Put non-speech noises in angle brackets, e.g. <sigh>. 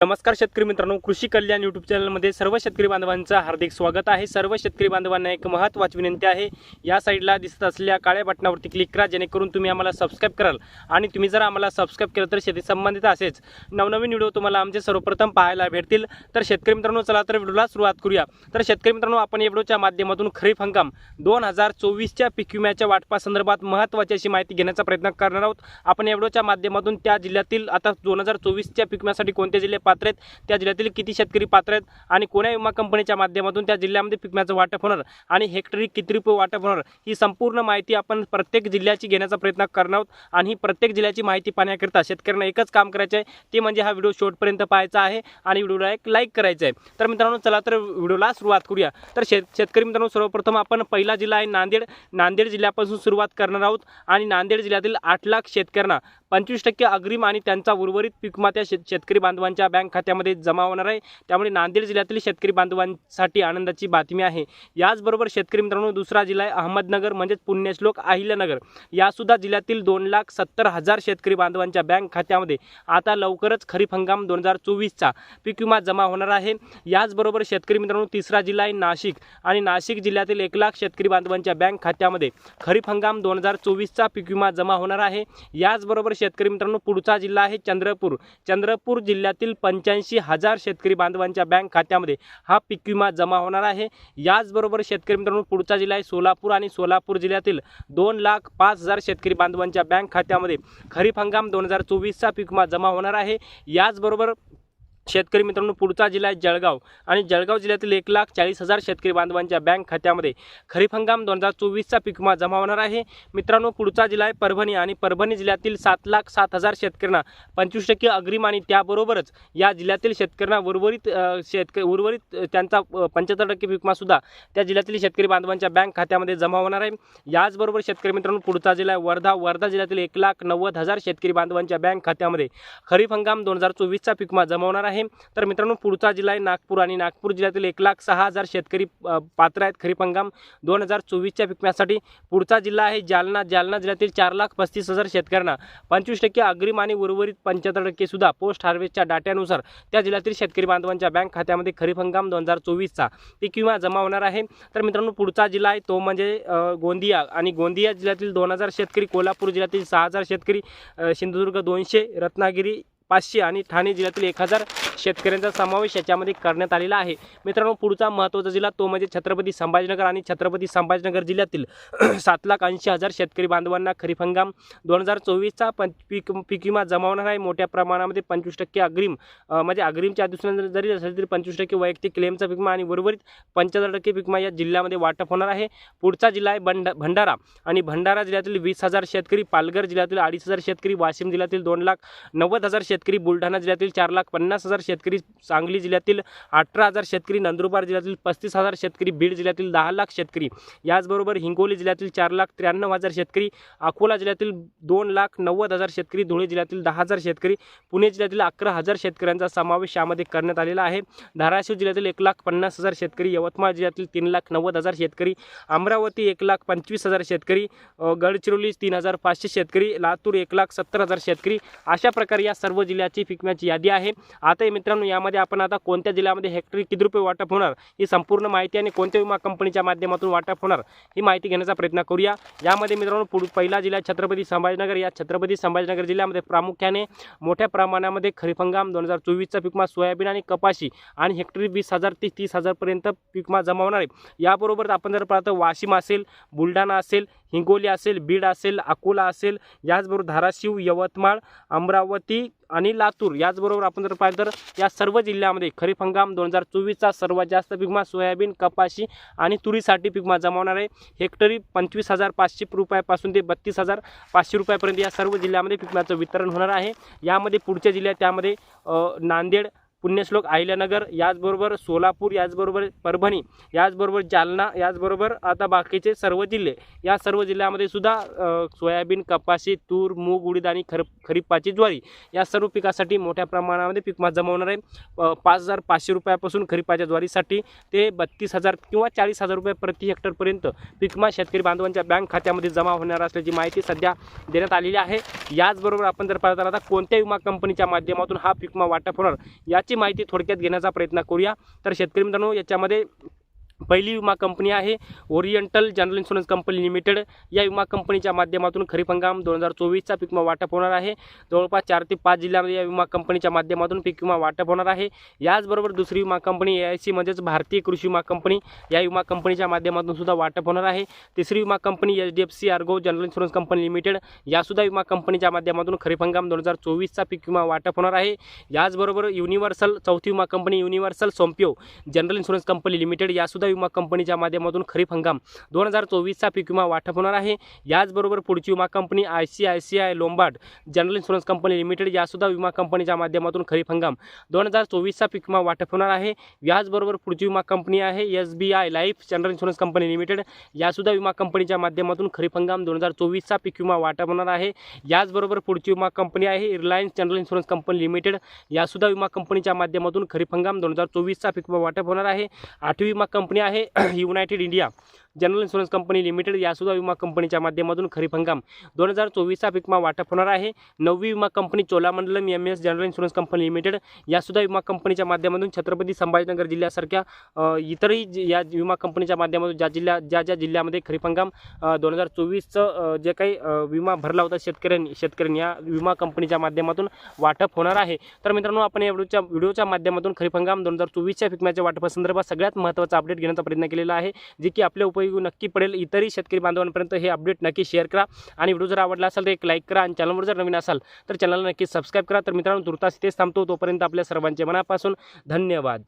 नमस्कार शेतकरी मित्रांनो कृषी कल्याण यूट्यूब चॅनलमध्ये सर्व शेतकरी बांधवांचं हार्दिक स्वागत आहे. सर्व शेतकरी बांधवांना एक महत्त्वाची विनंती आहे. या साईडला दिसत असलेल्या काळ्या बटनावरती क्लिक करा जेणेकरून तुम्ही आम्हाला सबस्क्राईब कराल. आणि तुम्ही जर आम्हाला सबस्क्राईब केलं तर शेती संबंधित असेच नवनवीन व्हिडिओ तुम्हाला आमचे सर्वप्रथम पाहायला भेटतील. तर शेतकरी मित्रांनो चला तर व्हिडिओला सुरुवात करूया. तर शेतकरी मित्रांनो आपण या व्हिडिओच्या माध्यमातून खरीप हंगाम दोन हजार चोवीसच्या पीक विम्याच्या वाटपासंदर्भात महत्त्वाची अशी माहिती घेण्याचा प्रयत्न करणार आहोत. आपण या व्हिडिओच्या माध्यमातून त्या जिल्ह्यातील आता दोन हजार चोवीसच्या पीक विम्यासाठी कोणते जिल्हे पात्र आहेत. त्या जिल्ह्यातील किती शेतकरी पात्र आहेत आणि कोण्या विमा कंपनीच्या माध्यमातून त्या जिल्ह्यामध्ये पिकण्याचं वाटप होणार आणि हेक्टरी किती रुपये वाटप होणार ही संपूर्ण माहिती आपण प्रत्येक जिल्ह्याची घेण्याचा प्रयत्न करणार आहोत. आणि ही प्रत्येक जिल्ह्याची माहिती पाहण्याकरिता शेतकऱ्यांना एकच काम करायचं आहे ते म्हणजे हा व्हिडिओ शेवटपर्यंत पाहायचा आहे आणि व्हिडिओला एक लाईक करायचं आहे. तर मित्रांनो चला तर व्हिडिओला सुरुवात करूया. तर शेत शेतकरी मित्रांनो सर्वप्रथम आपण पहिला जिल्हा आहे नांदेड. नांदेड जिल्ह्यापासून सुरुवात करणार आहोत आणि नांदेड जिल्ह्यातील आठ लाख शेतकऱ्यांना पंचवीस टक्के अग्रिम आणि त्यांचा उर्वरित पीक विमा त्या शेत शेतकरी बांधवांच्या बँक खात्यामध्ये जमा होणार आहे. त्यामुळे नांदेड जिल्ह्यातील शेतकरी बांधवांसाठी आनंदाची बातमी आहे. याचबरोबर शेतकरी मित्रांनो दुसरा जिल्हा आहे अहमदनगर म्हणजेच पुण्यश्लोक अहिल्यानगर. यासुद्धा जिल्ह्यातील दोन लाख सत्तर हजार शेतकरी बांधवांच्या बँक खात्यामध्ये आता लवकरच खरीप हंगाम दोन हजार चोवीसचा पीक विमा जमा होणार आहे. याचबरोबर शेतकरी मित्रांनो तिसरा जिल्हा आहे नाशिक आणि नाशिक जिल्ह्यातील एक लाख शेतकरी बांधवांच्या बँक खात्यामध्ये खरीप हंगाम दोन हजार चोवीसचा पीक विमा जमा होणार आहे. याचबरोबर शेतकरी मित्रांनो पुढचा जिल्हा आहे चंद्रपूर. चंद्रपूर जिल्ह्यातील पंच्याऐंशी हजार शेतकरी बांधवांच्या बँक खात्यामध्ये हा पीक विमा जमा होणार आहे. याचबरोबर शेतकरी मित्रांनो पुढचा जिल्हा आहे सोलापूर आणि सोलापूर जिल्ह्यातील दोन लाख पाच हजार शेतकरी बांधवांच्या बँक खात्यामध्ये खरीप हंगाम दोन हजार चोवीसचा पीक विमा जमा होणार आहे. याचबरोबर शेतकरी मित्रांनो पुढचा जिल्हा आहे जळगाव. आणि जळगाव जिल्ह्यातील एक लाख चाळीस हजार शेतकरी बांधवांच्या बँक खात्यामध्ये खरीप हंगाम दोन हजार चोवीसचा पीक विमा जमा होणार आहे. मित्रांनो पुढचा जिल्हा आहे परभणी आणि परभणी जिल्ह्यातील सात लाख सात हजार शेतकऱ्यांना पंचवीस टक्के अग्रिम आणि त्याबरोबरच या जिल्ह्यातील शेतकऱ्यांना उर्वरित शेतकरी उर्वरित त्यांचा पंच्याहत्तर टक्के पीक विमासुद्धा त्या जिल्ह्यातील शेतकरी बांधवांच्या बँक खात्यामध्ये जमा होणार आहे. याचबरोबर शेतकरी मित्रांनो पुढचा जिल्हा आहे वर्धा. वर्धा जिल्ह्यातील एक लाख नव्वद हजार शेतकरी बांधवांच्या बँक खात्यामध्ये खरीप हंगाम दोन हजार चोवीसचा पीक विमा जमा होणार आहे. तर मित्रांनो पुढचा जिल्हा आहे नागपूर आणि नागपूर जिल्ह्यातील एक लाख सहा हजार शेतकरी पात्र आहेत. खरीप हंगाम दोन हजार चोवीसच्या पिकण्यासाठी पुढचा जिल्हा आहे जालना. जालना जिल्ह्यातील चार लाख पस्तीस हजार शेतकऱ्यांना पंचवीस टक्के अग्रिम आणि उर्वरित पंच्याहत्तर टक्के सुद्धा पोस्ट हार्वेस्टच्या डाट्यानुसार त्या जिल्ह्यातील शेतकरी बांधवांच्या बँक खात्यामध्ये खरीप हंगाम दोन हजार चोवीसचा पीक विमा जमा होणार आहे. तर मित्रांनो पुढचा जिल्हा आहे तो म्हणजे गोंदिया आणि गोंदिया जिल्ह्यातील दोन हजार शेतकरी कोल्हापूर जिल्ह्यातील सहा हजार शेतकरी सिंधुदुर्ग दोनशे रत्नागिरी पाचशे आणि ठाणे जिल्ह्यातील एक हजार शेतकऱ्यांचा समावेश याच्यामध्ये करण्यात आलेला आहे. मित्रांनो पुढचा महत्त्वाचा जिल्हा तो म्हणजे छत्रपती संभाजीनगर आणि छत्रपती संभाजीनगर जिल्ह्यातील <clears throat> सात लाख ऐंशी हजार शेतकरी बांधवांना खरीप हंगाम दोन हजार चोवीसचा पं पीक पीक विमा जमा होणार आहे. मोठ्या प्रमाणामध्ये पंचवीस टक्के अग्रिम म्हणजे अग्रिमच्या दुसऱ्या जरी असेल तरी पंचवीस टक्के वैयक्तिक क्लेमचा विमा आणि उर्वरित पंच्याहत्तर टक्के पिकमा विमा या जिल्ह्यामध्ये वाटप होणार आहे. पुढचा जिल्हा आहे बंड भंडारा आणि भंडारा जिल्ह्यातील वीस हजार शेतकरी पालघर जिल्ह्यातील अडीच हजार शेतकरी वाशिम जिल्ह्यातील दोन लाख नव्वद हजार शेतकरी शेतकरी बुलढाणा जिल्ह्यातील चार लाख पन्नास हजार शेतकरी सांगली जिल्ह्यातील अठरा हजार शेतकरी नंदुरबार जिल्ह्यातील पस्तीस हजार शेतकरी बीड जिल्ह्यातील दहा लाख शेतकरी. याचबरोबर हिंगोली जिल्ह्यातील चार लाख त्र्याण्णव हजार शेतकरी अकोला जिल्ह्यातील दोन लाख नव्वद हजार शेतकरी धुळे जिल्ह्यातील दहा हजार शेतकरी पुणे जिल्ह्यातील अकरा हजार शेतकऱ्यांचा समावेश यामध्ये करण्यात आलेला आहे. धाराशिव जिल्ह्यातील एक लाख पन्नास हजार शेतकरी यवतमाळ जिल्ह्यातील तीन लाख नव्वद हजार शेतकरी अमरावती एक लाख पंचवीस हजार शेतकरी गडचिरोली तीन हजार पाचशे शेतकरी लातूर एक लाख सत्तर हजार शेतकरी. अशा प्रकारे या सर्व जिल्ह्याची पिकम्याची यादी आहे. आताही मित्रांनो यामध्ये आपण आता कोणत्या जिल्ह्यामध्ये हेक्टरी किती रुपये वाटप होणार ही संपूर्ण माहिती आणि कोणत्या विमा कंपनीच्या माध्यमातून वाटप होणार ही माहिती घेण्याचा प्रयत्न करूया. यामध्ये मित्रांनो पुढ पहिला जिल्हा छत्रपती संभाजीनगर. या छत्रपती संभाजीनगर जिल्ह्यामध्ये प्रामुख्याने मोठ्या प्रमाणामध्ये खरीप हंगाम दोन हजार चोवीसचा पिकमा सोयाबीन आणि कपाशी आणि हेक्टरी वीस हजार ते तीस हजारपर्यंत पिकमा जमा होणार आहे. याबरोबर आपण जर पाहतो वाशिम असेल बुलढाणा असेल हिंगोली असेल बीड असेल अकोला असेल याचबरोबर धाराशिव यवतमाळ अमरावती आणि लातूर याचबरोबर आपण जर पाहिलं तर या सर्व जिल्ह्यामध्ये खरीप हंगाम दोन हजार चोवीसचा सर्वात जास्त पिकमा सोयाबीन कपाशी आणि तुरीसाठी पिकमा जमावणार आहे. हेक्टरी पंचवीस हजार पाचशे रुपयापासून ते बत्तीस हजार पाचशे रुपयापर्यंत या सर्व जिल्ह्यामध्ये पिकमाचं वितरण होणार आहे. यामध्ये पुढच्या जिल्ह्यात त्यामध्ये नांदेड पुण्यश्लोक अहिल्यानगर याचबरोबर सोलापूर याचबरोबर परभणी याचबरोबर जालना याचबरोबर आता बाकीचे सर्व जिल्हे. या सर्व जिल्ह्यामध्ये सुद्धा सोयाबीन कपाशी तूर मूग उडीद आणि खर खरीपाची ज्वारी या सर्व पिकासाठी मोठ्या प्रमाणामध्ये पिकमा जमवणार आहे. पाच हजार पाचशे रुपयापासून खरीपाच्या ज्वारीसाठी ते बत्तीस हजार किंवा चाळीस हजार रुपये प्रति हेक्टरपर्यंत पिकमा शेतकरी बांधवांच्या बँक खात्यामध्ये जमा होणार असल्याची माहिती सध्या देण्यात आलेली आहे. याचबरोबर आपण जर पाहता आता कोणत्या विमा कंपनीच्या माध्यमातून हा पिकमा वाटप होणार? याची माहिती थोडक्यात घेण्याचा प्रयत्न करूया. तर शेतकरी मित्रांनो याच्यामध्ये पहिली विमा कंपनी आहे. Oriental general insurance company limited या विमा कंपनीच्या माध्यमातून खरीप हंगाम दोन हजार चोवीसचा पीक विमा वाटप होणार आहे. जवळपास चार ते पाच जिल्ह्यामध्ये या विमा कंपनीच्या माध्यमातून पीक विमा वाटप होणार आहे. याचबरोबर दुसरी विमा कंपनी ए आय सी म्हणजेच भारतीय कृषी विमा कंपनी या विमा कंपनीच्या माध्यमातून सुद्धा वाटप होणार आहे. तिसरी विमा company H D F C ergo general insurance company limited यासुद्धा विमा कंपनीच्या माध्यमातून खरीप हंगाम दोन हजार चोवीसचा पीक विमा वाटप होणार आहे. याचबरोबर युनिव्हर्सल चौथी विमा company universal Sompo general insurance company limited यासुद्धा विमा कंपनीच्या माध्यमातून खरीप हंगाम दोन हजार चोवीसचा पीक विमा वाटप होणार आहे. याचबरोबर पुढची विमा company I C I C I Lombard general insurance company limited यासुद्धा विमा कंपनीच्या माध्यमातून खरीप हंगाम दोन हजार चोवीसचा पीक विमा वाटप होणार आहे. याचबरोबर पुढची विमा कंपनी आहे S B I life general insurance company limited. यासुद्धा विमा कंपनीच्या माध्यमातून खरीप हंगाम दोन हजार चोवीसचा पीक विमा वाटप होणार आहे. याचबरोबर पुढची विमा कंपनी आहे Reliance general insurance company limited. यासुद्धा विमा कंपनीच्या माध्यमातून खरीप हंगाम दोन हजार चोवीसचा पीक विमा वाटप होणार आहे. आठवी विमा कंपनी आहे <clears throat> United India. General insurance company limited यासुद्धा विमा कंपनीच्या माध्यमातून खरीप हंगाम. दोन हजार चोवीसचा विमा वाटप होणार आहे. नववी विमा company Cholamandalam M S general insurance company limited यासुद्धा विमा कंपनीच्या माध्यमातून छत्रपती संभाजीनगर जिल्ह्यासारख्या इतरही या विमा कंपनीच्या माध्यमातून ज्या जिल्ह्या ज्या ज्या जिल्ह्यामध्ये खरीप हंगाम दोन हजार चोवीसचं जे काही विमा भरला होता शेतकऱ्यांनी शेतकऱ्यांनी या विमा कंपनीच्या माध्यमातून वाटप होणार आहे. तर मित्रांनो आपण या व्हिडिओच्या व्हिडिओच्या माध्यमातून खरीप हंगाम दोन हजार चोवीसच्या पिकम्याच्या वाटपासंदर्भात सगळ्यात महत्त्वाचा अपडेट घेण्याचा प्रयत्न केलेला आहे जे की आपल्या उपयोगी नक्की पडेल. इतरही शेतकरी बांधवांपर्यंत हे अपडेट नक्की शेअर करा. आणि व्हिडिओ जर आवडला असेल तर एक लाईक करा आणि चॅनलवर जर नवीन असाल तर चॅनलला नक्की सबस्क्राईब करा. तर मित्रांनो तुर्तास इथेच थांबतो. तोपर्यंत आपल्या सर्वांचे मनापासून धन्यवाद.